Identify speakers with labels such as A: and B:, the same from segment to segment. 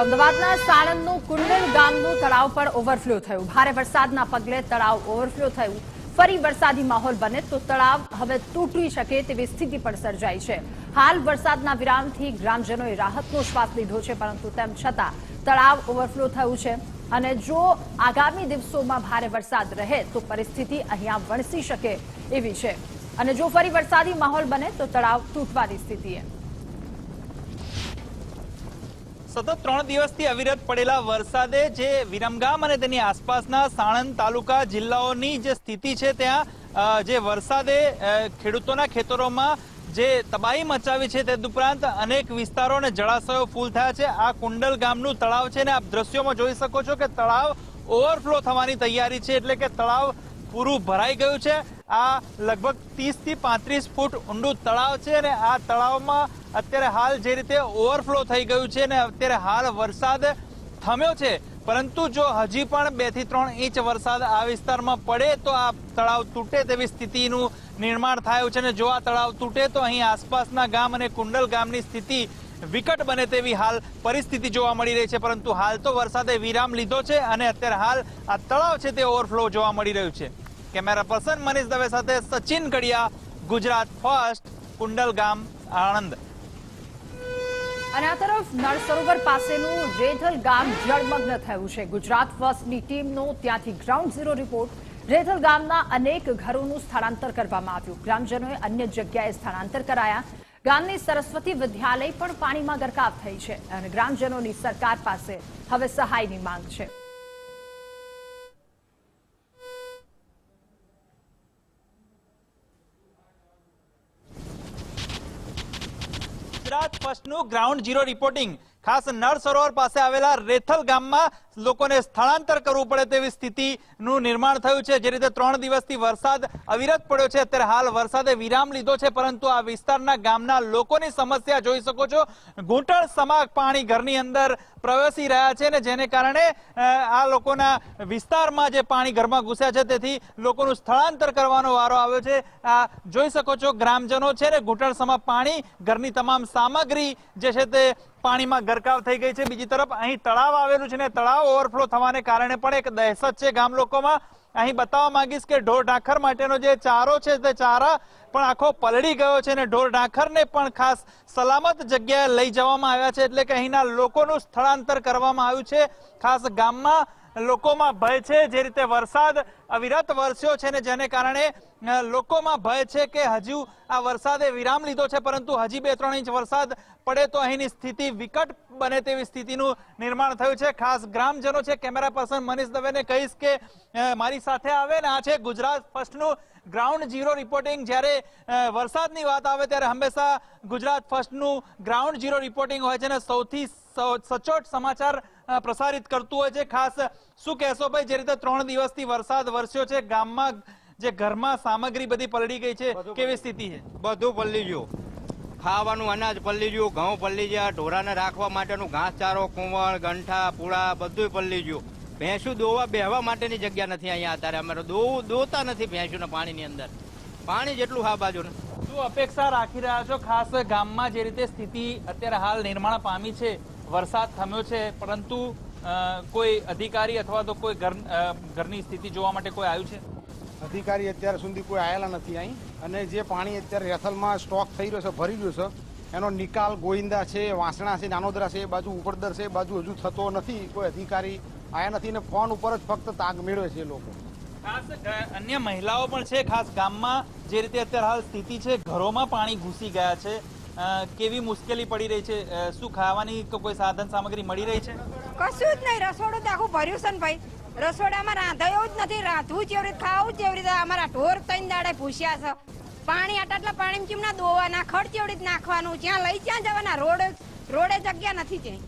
A: અમદાવાદના સાણંદનું કુંડલ ગામનું તળાવ પર ઓવરફ્લો થયું. ભારે વરસાદના પગલે તળાવ ઓવરફ્લો થયું. ફરી વરસાદી માહોલ બને તો તળાવ હવે તૂટી શકે તેવી સ્થિતિ પણ સર્જાઈ છે. હાલ વરસાદના વિરામથી ગ્રામજનોએ રાહતનો શ્વાસ લીધો છે, પરંતુ તેમ છતાં તળાવ ઓવરફ્લો થયું છે. અને જો આગામી દિવસોમાં ભારે વરસાદ રહે તો પરિસ્થિતિ અહીંયા વણસી શકે એવી છે. અને જો ફરી વરસાદી માહોલ બને તો તળાવ તૂટવાની સ્થિતિએ
B: સતત ત્રણ દિવસથી અવિરત પડેલા વરસાદે જે વિરમગામ અને તેની આસપાસના સાણંદ તાલુકા જિલ્લાઓની જે સ્થિતિ છે ત્યાં જે વરસાદે ખેડૂતોના ખેતરોમાં જે તબાહી મચાવી છે તે ઉપરાંત અનેક વિસ્તારો અને જળાશયો ફૂલ થયા છે. આ કુંડલ ગામનું તળાવ છે ને આપ દ્રશ્યોમાં જોઈ શકો છો કે તળાવ ઓવરફ્લો થવાની તૈયારી છે એટલે કે તળાવ પૂરું ભરાઈ ગયું છે. આ લગભગ 30 થી પાંત્રીસ ફૂટ ઊંડું તળાવ છે અને આ તળાવમાં અત્યારે હાલ જે રીતે ઓવરફ્લો થઈ ગયું છે ને અત્યારે હાલ વરસાદ થમ્યો છે. પરંતુ જો હજી પણ બેથી ત્રણ ઇંચ વરસાદ આ વિસ્તારમાં પડે તો આ તળાવ તૂટે તેવી સ્થિતિનું નિર્માણ થયું છે. અને જો આ તળાવ તૂટે તો અહીં આસપાસના ગામ અને કુંડલ ગામની સ્થિતિ વિકટ બને તેવી હાલ પરિસ્થિતિ જોવા મળી રહી છે, પરંતુ હાલ તો વરસાદે વિરામ લીધો છે અને અત્યારે હાલ આ તળાવ છે તે ઓવરફ્લો જોવા મળી રહ્યું છે. કેમેરા પર્સન મનીષ દવે સાથે સચિન કડિયા ગુજરાત ફર્સ્ટ, કુંડલ ગામ, આણંદ.
A: અને આ તરફ નળ સરોવર પાસેનું રેધલ ગામ જળમગ્ન થયું છે. ગુજરાત ફર્સ્ટની ટીમનો ત્યાંથી ગ્રાઉન્ડ ઝીરો રિપોર્ટ. રેધલ ગામના અનેક ઘરોનું સ્થળાંતર કરવામાં આવ્યું. ગ્રામજનોએ અન્ય જગ્યાએ સ્થળાંતર કરાયા. ગામની સરસ્વતી વિદ્યાલય પણ પાણીમાં ગરકાવ થઈ છે અને ગ્રામજનોની સરકાર પાસે હવે સહાયની માંગ છે.
B: ગુજરાત ફર્સ્ટનું ગ્રાઉન્ડ ઝીરો રિપોર્ટિંગ. ખાસ નળ સરોવર પાસે આવેલા રેથલ ગામમાં લોકોને સ્થળાંતર કરવું પડે તેવી સ્થિતિનું નિર્માણ થયું છે. જે રીતે ત્રણ દિવસથી વરસાદ અવિરત પડ્યો છે, અત્યારે હાલ વરસાદે વિરામ લીધો છે, પરંતુ આ વિસ્તારના ગામના લોકોની સમસ્યા જોઈ શકો છો. ઘૂંટણ સમા પાણી ઘરની અંદર પ્રવેશી રહ્યા છે ને જેને કારણે આ લોકોના વિસ્તારમાં જે પાણી ઘરમાં ઘૂસ્યા છે, તેથી લોકોનું સ્થળાંતર કરવાનો વારો આવ્યો છે. આ જોઈ શકો છો ગ્રામજનો છે ને, ઘૂંટણ સમા પાણી ઘરની તમામ સામગ્રી જે છે તે પાણીમાં ગરકાવ થઈ ગઈ છે. બીજી તરફ અહીં તળાવ આવેલું છે ને, તળાવ ઓવરફ્લો થવાને કારણે પણ એક દહેશત છે ગામ લોકોમાં. અહીં બતાવવા માંગીશ કે ઢોર ઢાંખર માટેનો જે ચારો છે, તે ચારા પણ આખો પલળી ગયો છે અને ઢોર ઢાંખરને પણ ખાસ સલામત જગ્યાએ લઈ જવામાં આવ્યા છે. એટલે કે અહીંના લોકોનું સ્થળાંતર કરવામાં આવ્યું છે. ખાસ ગામમાં લોકોમાં ભય છે, જે રીતે વરસાદ અવિરત વરસ્યો છે ને જેને કારણે લોકોમાં ભય છે કે હજુ આ વરસાદે વિરામ લીધો છે, પરંતુ હજી બે ત્રણ ઇંચ વરસાદ પડે તો અહીંની સ્થિતિ વિકટ બને તેવી સ્થિતિનું નિર્માણ થયું છે. ખાસ ગ્રામજનો છે, કેમેરા પર્સન મનીષ દવેને કહીશ કે મારી સાથે આવે ને આ છે ગુજરાત ફર્સ્ટનું ગ્રાઉન્ડ ઝીરો રિપોર્ટિંગ. જ્યારે વરસાદની વાત આવે ત્યારે હંમેશા ગુજરાત ફર્સ્ટનું ગ્રાઉન્ડ ઝીરો રિપોર્ટિંગ હોય છે ને સૌથી સચોટ સમાચાર પ્રસારિત કરતું હોય છે. ખાસ શું કહેશો ભાઈ જે રીતે ત્રણ દિવસથી વરસાદ વરસ્યો છે ગામમાં જે ઘરમાં સામગ્રી બધી પલળી ગઈ છે કેવી સ્થિતિ છે?
C: બધું પલળી ગયું. ખાવાનું અનાજ પલળી ગયું ઘઉં પલળી ગયા ઢોરાને રાખવા માટેનું ઘાસચારો કુંવળ ગંઠા પૂળા બધું પલળી ગયું. ભેંસું દોવા બેહવા માટેની જગ્યા નથી અહીંયા અત્યારે. અમારે દોવું દોતા નથી ભેંસુને પાણીની અંદર. પાણી જેટલું હા બાજુ
B: શું અપેક્ષા રાખી રહ્યા છો? ખાસ ગામમાં જે રીતે સ્થિતિ અત્યારે હાલ નિર્માણ પામી છે વરસાદ થમ્યો છે પરંતુ કોઈ અધિકારી અથવા તો કોઈ ઘર ઘરની સ્થિતિ જોવા માટે કોઈ આવ્યું છે?
D: અધિકારી અત્યાર સુધી કોઈ આવેલા નથી અહીં. અને જે પાણી અત્યારે રેથલમાં સ્ટોક થઈ રહ્યો છે ભરી રહ્યો છે એનો નિકાલ ગોવિંદા છે વાસણા છે નાનોદરા છે એ બાજુ ઉપરદર છે એ બાજુ હજુ થતો નથી કોઈ અધિકારી આયા નથી ને ફોન ઉપર જ ફક્ત તાગ મેળવે છે લોકો.
B: ખાસ અન્ય મહિલાઓ પણ છે ખાસ ગામમાં જે રીતે અત્યારે હાલ સ્થિતિ છે ઘરોમાં પાણી ઘૂસી ગયા છે કેવી મુશ્કેલી પડી રહી છે? શું ખાવાની કોઈ સાધન સામગ્રી મળી રહી છે?
E: કશું જ નહીં. રસોડું તો આખું ભર્યું છે ને ભાઈ. રસોડામાં રાંધાયું જ નથી. રાંધવું જેવી રીતે ખાવું જેવી રીતે. અમારા ઢોર ત્રણ દાડે ભૂસ્યા છે. પાણી આટલા આટલા પાણી કેમ ના દોવાના ખડ જેવી રીતે નાખવાનું જ્યાં લઈ ત્યાં જવાના. રોડ રોડે જગ્યા નથી ત્યાં.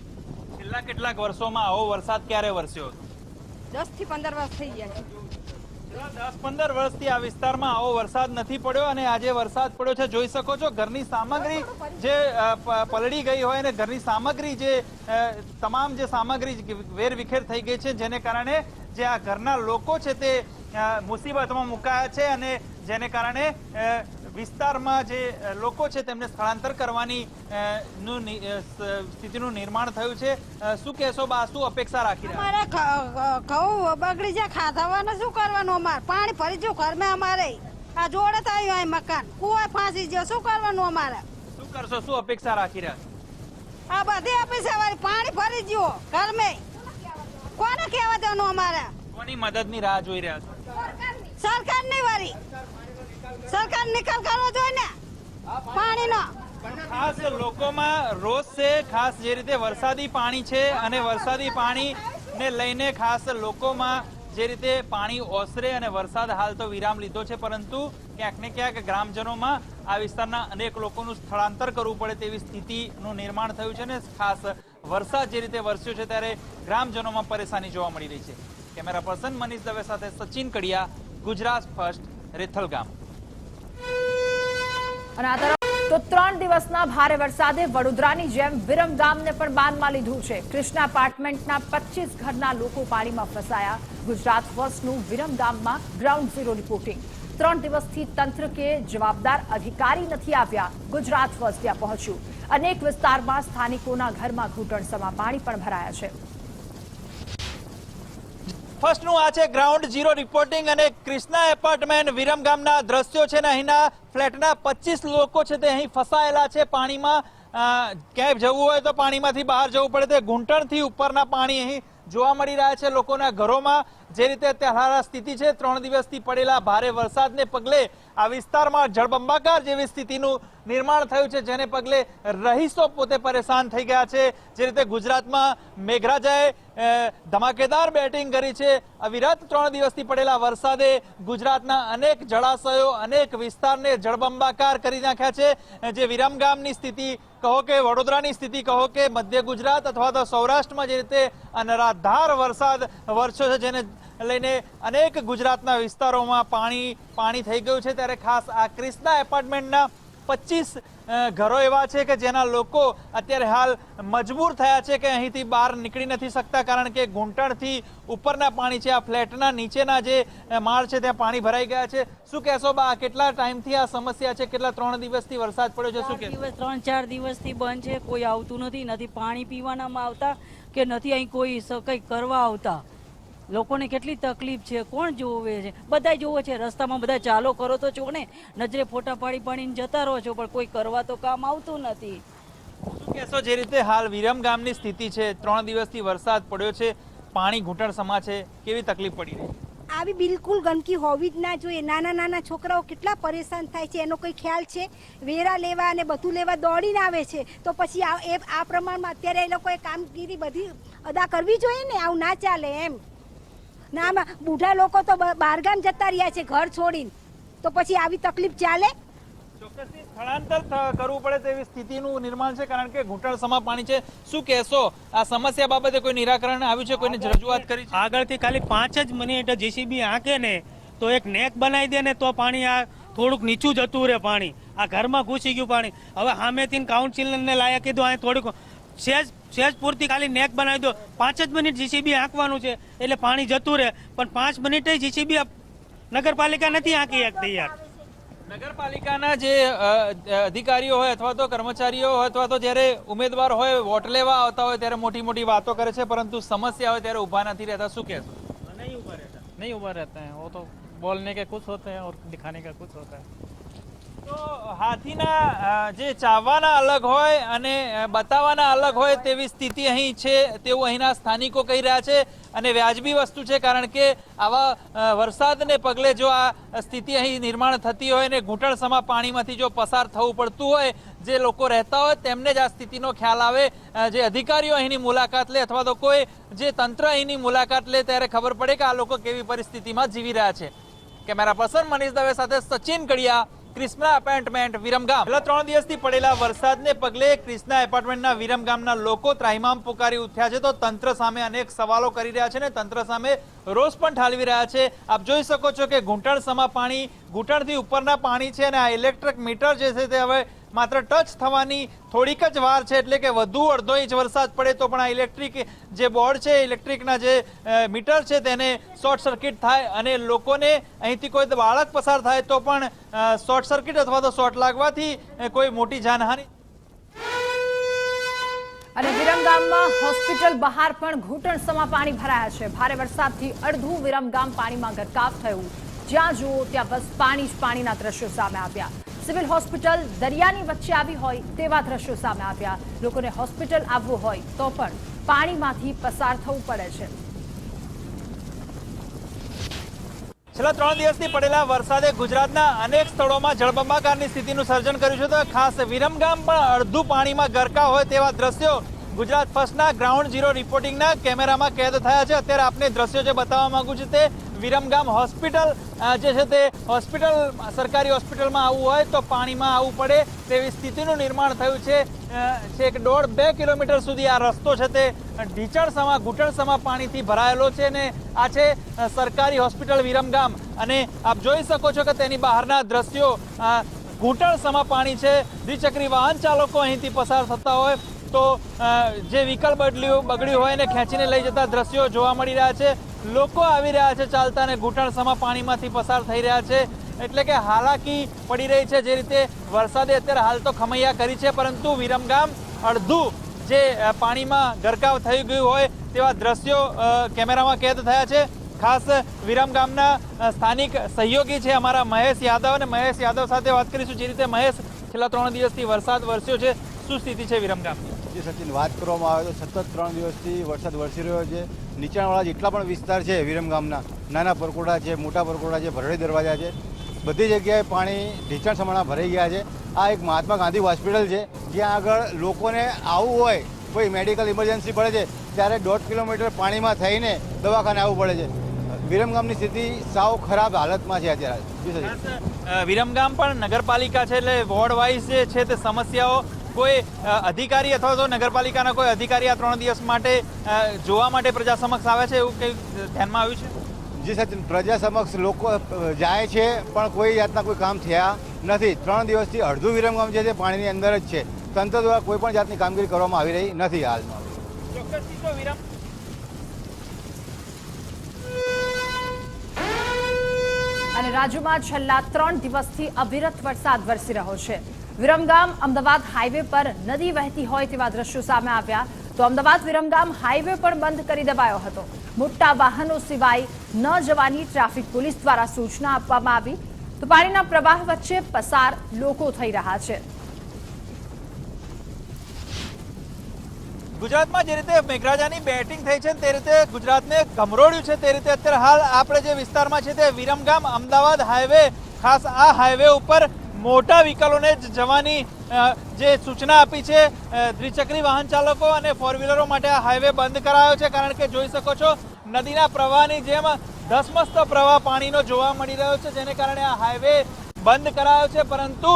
B: છેલ્લા કેટલાક વર્ષોમાં આવો વરસાદ ક્યારે વરસ્યો?
E: દસથી પંદર વર્ષ થઈ ગયા છે.
B: દસ પંદર વર્ષથી આ વિસ્તારમાં આવો વરસાદ નથી પડ્યો અને આજે વરસાદ પડ્યો છે. જોઈ શકો છો ઘરની સામગ્રી જે પલળી ગઈ હોય અને ઘરની સામગ્રી જે તમામ જે સામગ્રી વેર વિખેર થઈ ગઈ છે, જેને કારણે જે આ ઘરના લોકો છે તે મુસીબતમાં મુકાયા છે અને જેને કારણે વિસ્તારમાં જે લોકો છે તેમને સ્થળાંતર કરવાની નું સ્થિતિનું નિર્માણ થયું છે. શું કહેશો બા? શું અપેક્ષા રાખી રહ્યા
F: અમારે ઘઉં બગડી જાય ખાધાવાનું શું કરવાનું અમારે? પાણી ફરી ગયું ઘરમાં અમારે. આ જોડે તો આવ્યું અહીં મકાન. કુવા ફાંસી ગયો. શું કરવાનું અમારે?
B: શું કરશો? શું અપેક્ષા રાખી રહ્યા
F: આ બધી અપેક્ષા વાળી પાણી ફરી ગયો ઘરમાં. કોને કહેવા દેવાનું અમારે?
B: કોની મદદની રાહ જોઈ રહ્યા છો?
F: સરકારની વારી સરકાર નિકાલ કરવો જોઈએ ને? પાણીનો.
B: ખાસ લોકોમાં રોષ છે, ખાસ જે રીતે વરસાદી પાણી છે અને વરસાદી પાણીને લઈને ખાસ લોકોમાં જે રીતે પાણી ઓસરે અને વરસાદ હાલ તો વિરામ લીધો છે, પરંતુ ક્યાંક ને ક્યાંક ગ્રામજનોમાં આ વિસ્તારના અનેક લોકોનું સ્થળાંતર કરવું પડે તેવી સ્થિતિનું નિર્માણ થયું છે ને ખાસ વરસાદ જે રીતે વરસ્યો છે ત્યારે ગ્રામજનોમાં પરેશાની જોવા મળી રહી છે. કેમેરા પર્સન મનીષ દવે સાથે સચિન કડિયા, ગુજરાત ફર્સ્ટ રેથલ ગામ
A: અને આ તરફ તો ત્રણ દિવસના ભારે વરસાદે વડોદરાની જેમ વિરમગામને પણ બાનમાં લીધું છે. કૃષ્ણા એપાર્ટમેન્ટના પચીસ ઘરના લોકો પાણીમાં ફસાયા. ગુજરાત ફર્સ્ટનું વિરમગામમાં ગ્રાઉન્ડ ઝીરો રિપોર્ટિંગ ત્રણ દિવસથી તંત્ર કે જવાબદાર અધિકારી નથી આવ્યા. ગુજરાત ફર્સ્ટ ત્યાં પહોંચ્યું. અનેક વિસ્તારમાં સ્થાનિકોના ઘરમાં ઘૂંટણસમાં પાણી પણ ભરાયા છે.
B: ફર્સ્ટનું આ છે ગ્રાઉન્ડ ઝીરો રિપોર્ટિંગ અને ક્રિષ્ના એપાર્ટમેન્ટ વિરમ ગામના દ્રશ્યો છે ને અહીંના ફ્લેટના પચીસ લોકો છે તે અહીં ફસાયેલા છે. પાણીમાં ક્યાંય જવું હોય તો પાણીમાંથી બહાર જવું પડે. તે ઘૂંટણથી ઉપરના પાણી અહીં જોવા મળી રહ્યા છે લોકોના ઘરોમાં. જે રીતે અત્યારે સ્થિતિ છે, ત્રણ દિવસથી પડેલા ભારે વરસાદને પગલે આ વિસ્તારમાં જળબંબાકાર જેવી સ્થિતિનું નિર્માણ થયું છે, જેને પગલે રહીશો પોતે પરેશાન થઈ ગયા છે. જે રીતે ગુજરાતમાં મેઘરાજાએ ધમાકેદાર બેટિંગ કરી છે. અવિરત ત્રણ દિવસથી પડેલા વરસાદે ગુજરાતના અનેક જળાશયો, અનેક વિસ્તારને જળબંબાકાર કરી નાખ્યા છે. જે વિરમગામની સ્થિતિ કહો કે, વડોદરાની સ્થિતિ કહો કે, મધ્ય ગુજરાત અથવા તો સૌરાષ્ટ્રમાં જે રીતે અનરાધાર વરસાદ વરસ્યો છે, જેને લઈને અનેક ગુજરાતના વિસ્તારોમાં પાણી પાણી થઈ ગયું છે. ત્યારે ખાસ આ ક્રિષ્ના એપાર્ટમેન્ટના પચીસ ઘરો એવા છે કે જેના લોકો અત્યારે હાલ મજબૂર થયા છે કે અહીંથી બહાર નીકળી નથી શકતા કારણ કે ઘૂંટણથી ઉપરના પાણી છે આ ફ્લેટના નીચેના જે માળ છે ત્યાં પાણી ભરાઈ ગયા છે. શું કહેશો બા કેટલા ટાઈમથી આ સમસ્યા છે? કેટલા ત્રણ દિવસથી વરસાદ પડ્યો છે? શું કે
G: દિવસ ત્રણ ચાર દિવસથી બંધ છે. કોઈ આવતું નથી નથી પાણી પીવાનામાં આવતા કે નથી અહીં કોઈ કંઈ કરવા આવતા. લોકોને કેટલી તકલીફ છે કોણ જોવે છે? બધા જોવે છે રસ્તામાં બધા ચાલો કરો તો છો ને? નજરે ફોટા પાડી પાડીને જતા રહો છો પણ કોઈ કરવા તો કામ આવતું નથી.
B: શું કહેશો જે રીતે હાલ વિરમ ગામની સ્થિતિ છે ત્રણ દિવસથી વરસાદ પડ્યો છે પાણી ઘૂંટણ સમા છે કેવી તકલીફ પડી રહી? છે
F: આવી બિલકુલ ગંદકી હોવી જ ના જોઈએ. નાના નાના છોકરાઓ કેટલા પરેશાન થાય છે એનો કોઈ ખ્યાલ છે? વેરા લેવા અને બધું લેવા દોડીને આવે છે તો પછી આ એ આ પ્રમાણમાં અત્યારે એ લોકોએ કામગીરી બધી અદા કરવી જોઈએ ને? આવું ના ચાલે એમ. ના આમાં બુઢા લોકો તો બહારગામ જતા રહ્યા છે ઘર છોડીને. તો પછી આવી તકલીફ ચાલે?
B: ચોક્કસથી સ્થળાંતર કરવું પડે તેવી સ્થિતિનું નિર્માણ છે કારણ કે ઘૂંટણ સમા પાણી છે. શું કહેશો? આ સમસ્યા બાબતે કોઈ નિરાકરણ આવ્યું છે કોઈને રજૂઆત કરી
H: આગળથી ખાલી પાંચ જ મિનિટ જેસીબી આંકે ને તો એક નેક બનાવી દે ને તો પાણી આ થોડુંક નીચું જતું રહે પાણી. આ ઘરમાં ઘૂસી ગયું પાણી. હવે સામેથી કાઉન્સિલરને લાયા કીધું અહીંયા થોડીક સેજ સેજ પૂરતી ખાલી નેક બનાવી દો. પાંચ જ મિનિટ જીસીબી આંકવાનું છે એટલે પાણી જતું રહે. પણ પાંચ મિનિટે જીસીબી નગરપાલિકા નથી આંકી શકતી યાર
B: નગરપાલિકાના જે અધિકારીઓ હોય અથવા તો કર્મચારીઓ હોય અથવા તો જ્યારે ઉમેદવાર હોય વોટ લેવા આવતા હોય ત્યારે મોટી મોટી વાતો કરે છે પરંતુ સમસ્યા હોય ત્યારે ઊભા નથી રહેતા. શું કે
H: નહીં ઊભા રહેતા.
I: નહીં ઊભા રહેતા. હો તો બોલને કે ખુશ હોતે હૈ દિખાને કે ખુશ
B: હોતા હાથીના જે ચાવવાના અલગ હોય અને બતાવવાના અલગ હોય તેવી સ્થિતિ અહીં છે તેવું અહીંના સ્થાનિકો કહી રહ્યા છે. અને વ્યાજબી વસ્તુ છે કારણ કે આવા વરસાદને પગલે જો આ સ્થિતિ અહીં નિર્માણ થતી હોય ને ઘૂંટણસમા પાણીમાંથી જો પસાર થવું પડતું હોય, જે લોકો રહેતા હોય તેમને જ આ સ્થિતિનો ખ્યાલ આવે. જે અધિકારીઓ અહીંની મુલાકાત લે અથવા તો કોઈ જે તંત્ર અહીંની મુલાકાત લે ત્યારે ખબર પડે કે આ લોકો કેવી પરિસ્થિતિમાં જીવી રહ્યા છે. કેમેરા પર્સન મનીષ દવે સાથે સચિન કડિયા ક્રિષ્ના એપાર્ટમેન્ટ વિરમગામ. છેલ્લા ત્રણ દિવસથી પડેલા વરસાદને પગલે ક્રિષ્ના એપાર્ટમેન્ટના વિરમગામના લોકો ત્રાહિમામ પુકારી ઉઠ્યા છે તો તંત્ર સામે અનેક સવાલો કરી રહ્યા છે ને તંત્ર સામે રોષ પણ ઠાલવી રહ્યા છે. આપ જોઈ શકો છો કે ઘૂંટણ સમા પાણી, ઘૂંટણથી ઉપરના પાણી છે અને આ ઇલેક્ટ્રિક મીટર જે છે તે હવે માત્ર ટચ થવાની થોડીક જ વાર છે, એટલે કે વધુ અડધો ઇંચ વરસાદ પડે તો પણ આ ઇલેક્ટ્રિક જે બોર્ડ છે, ઇલેક્ટ્રિકના જે મીટર છે તેને શોર્ટ સર્કિટ થાય અને લોકોને અહીંથી કોઈ બાળક પસાર થાય તો પણ શોર્ટ સર્કિટ અથવા તો શોર્ટ લાગવાથી કોઈ મોટી જાનહાનિ
A: અને વિરમગામમાં હોસ્પિટલ બહાર પણ ઘૂંટણસમાં પાણી ભરાયા છે. ભારે વરસાદથી અડધું વિરમગામ પાણીમાં ગરકાવ થયું. જ્યાં જુઓ ત્યાં બસ પાણી જ પાણીના દ્રશ્યો સામે આવ્યા. સિવિલ હોસ્પિટલ દરિયાની વચ્ચે આવી હોય તેવા દ્રશ્યો સામે આવ્યા. લોકોને હોસ્પિટલ આવવું હોય તો પણ પાણીમાંથી પસાર થવું પડે છે.
B: છેલ્લા ત્રણ દિવસથી પડેલા વરસાદે ગુજરાતના અનેક સ્થળોમાં જળબંબાકારની સ્થિતિનું સર્જન કર્યું છે. તો ખાસ વિરમગામ પણ અડધું પાણીમાં ગરકા હોય તેવા દ્રશ્યો ગુજરાત ફર્સ્ટના ગ્રાઉન્ડ ઝીરો રિપોર્ટિંગના કેમેરામાં કેદ થયા છે. અત્યારે આપને દ્રશ્યો જે બતાવવા માંગુ છું તે વિરમગામ હોસ્પિટલ જે છે તે હોસ્પિટલ, સરકારી હોસ્પિટલમાં આવવું હોય તો પાણીમાં આવવું પડે તેવી સ્થિતિનું નિર્માણ થયું છે. છેક દોઢ બે કિલોમીટર સુધી આ રસ્તો છે તે ઢીચણસમા, ઘૂંટણસમા પાણીથી ભરાયેલો છે ને આ છે સરકારી હોસ્પિટલ વિરમગામ. અને આપ જોઈ શકો છો કે તેની બહારના દ્રશ્યો ઘૂંટણસમા પાણી છે. દ્વિચક્રી વાહન ચાલકો અહીંથી પસાર થતા હોય તો જે વ્હીકલ બદલ્યું, બગડ્યું હોય એને ખેંચીને લઈ જતા દ્રશ્યો જોવા મળી રહ્યા છે. લોકો આવી રહ્યા છે ચાલતા અને ઘૂંટણસમાં પાણીમાંથી પસાર થઈ રહ્યા છે. એટલે કે હાલાકી પડી રહી છે જે રીતે વરસાદે અત્યારે હાલ તો ખમૈયા કરી છે, પરંતુ વિરમગામ અડધું જે પાણીમાં ગરકાવ થઈ ગયું હોય તેવા દ્રશ્યો કેમેરામાં કેદ થયા છે. ખાસ વિરમગામના સ્થાનિક સહયોગી છે અમારા મહેશ યાદવ અને મહેશ યાદવ સાથે વાત કરીશું જે રીતે મહેશ છેલ્લા ત્રણ દિવસથી વરસાદ વરસ્યો છે. શું સ્થિતિ છે વિરમગામની?
J: જે સચિન વાત કરવામાં આવે તો સતત ત્રણ દિવસથી વરસાદ વરસી રહ્યો છે. નીચાણવાળા જેટલા પણ વિસ્તાર છે વિરમગામના નાના પરકોડા છે, મોટા પરકોડા છે, ભરડી દરવાજા છે, બધી જગ્યાએ પાણી ઢીચણ સમાણા ભરાઈ ગયા છે. આ એક મહાત્મા ગાંધી હોસ્પિટલ છે, જ્યાં આગળ લોકોને આવવું હોય, કોઈ મેડિકલ ઇમરજન્સી પડે છે, ત્યારે દોઢ કિલોમીટર પાણીમાં થઈને દવાખાને આવવું પડે છે. વિરમગામની સ્થિતિ સાવ ખરાબ હાલતમાં છે અત્યારે.
B: વિરમગામ પણ નગરપાલિકા છે, એટલે વોર્ડ વાઇઝ જે છે તે સમસ્યાઓ કોઈ અધિકારી અથવા તો નગરપાલિકાના કોઈ અધિકારી આ ત્રણ દિવસ માટે જોવા માટે પ્રજા સમક્ષ આવે છે એવું કંઈ ધ્યાનમાં આવ્યું છે?
J: જી સચિન પ્રજા સમક્ષ લોકો જાય છે પણ કોઈ જાતના કોઈ કામ થયા નથી. ત્રણ દિવસથી અડધું વિરમગામ છે પાણીની અંદર જ છે. તંત્ર દ્વારા કોઈ પણ જાતની કામગીરી કરવામાં આવી રહી નથી હાલમાં.
B: ચોક્કસથી જો વિરમ.
A: અને રાજ્યમાં છેલ્લા ત્રણ દિવસથી અવિરત વરસાદ વરસી રહ્યો છે. વિરમગામ અમદાવાદ હાઈવે પર નદી વહેતી હોય તેવા દ્રશ્યો સામે આવ્યા. તો અમદાવાદ વિરમગામ હાઈવે પણ બંધ કરી દેવાયો હતો. મોટા વાહનો સિવાય ન જવાની ટ્રાફિક પોલીસ દ્વારા સૂચના આપવામાં આવી. તો પાણીના પ્રવાહ વચ્ચે પસાર લોકો થઈ રહ્યા છે.
B: ગુજરાતમાં જે રીતે મેઘરાજાની બેટિંગ થઈ છે તે રીતે ગુજરાતને ગમરોડ્યું છે તે રીતે અત્યારે હાલ આપણે જે વિસ્તારમાં છે તે વિરમગામ અમદાવાદ હાઈવે, ખાસ આ હાઈવે ઉપર મોટા વ્હીકલોને જ જવાની જે સૂચના આપી છે દ્વિચક્રી વાહન ચાલકો અને ફોર વ્હીલરો માટે આ હાઈવે બંધ કરાયો છે. કારણ કે જોઈ શકો છો, નદીના પ્રવાહની જેમ ધસમસ્ત પ્રવાહ પાણીનો જોવા મળી રહ્યો છે, જેને કારણે આ હાઈવે બંધ કરાયો છે. પરંતુ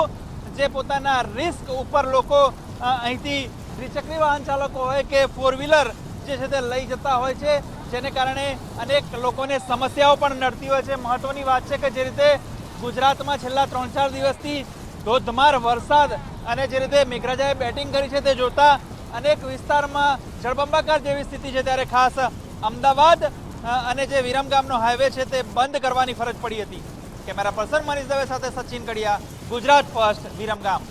B: જે પોતાના રિસ્ક ઉપર લોકો અહીંથી ત્રિચક્રી વાહન ચાલકો હોય કે ફોર વ્હીલર જે છે તે લઈ જતા હોય છે, જેને કારણે અનેક લોકોને સમસ્યાઓ પણ નડતી હોય છે. મહત્વની વાત છે કે જે રીતે ગુજરાતમાં છેલ્લા ત્રણ ચાર દિવસથી ધોધમાર વરસાદ અને જે રીતે મેઘરાજાએ બેટિંગ કરી છે તે જોતા અનેક વિસ્તારમાં જળબંબાકાર જેવી સ્થિતિ છે ત્યારે ખાસ અમદાવાદ અને જે વિરમગામનો હાઈવે છે તે બંધ કરવાની ફરજ પડી હતી. કેમેરા પર્સન મનીષ દવે સાથે સચિન કડિયા, ગુજરાત ફર્સ્ટ વિરમગામ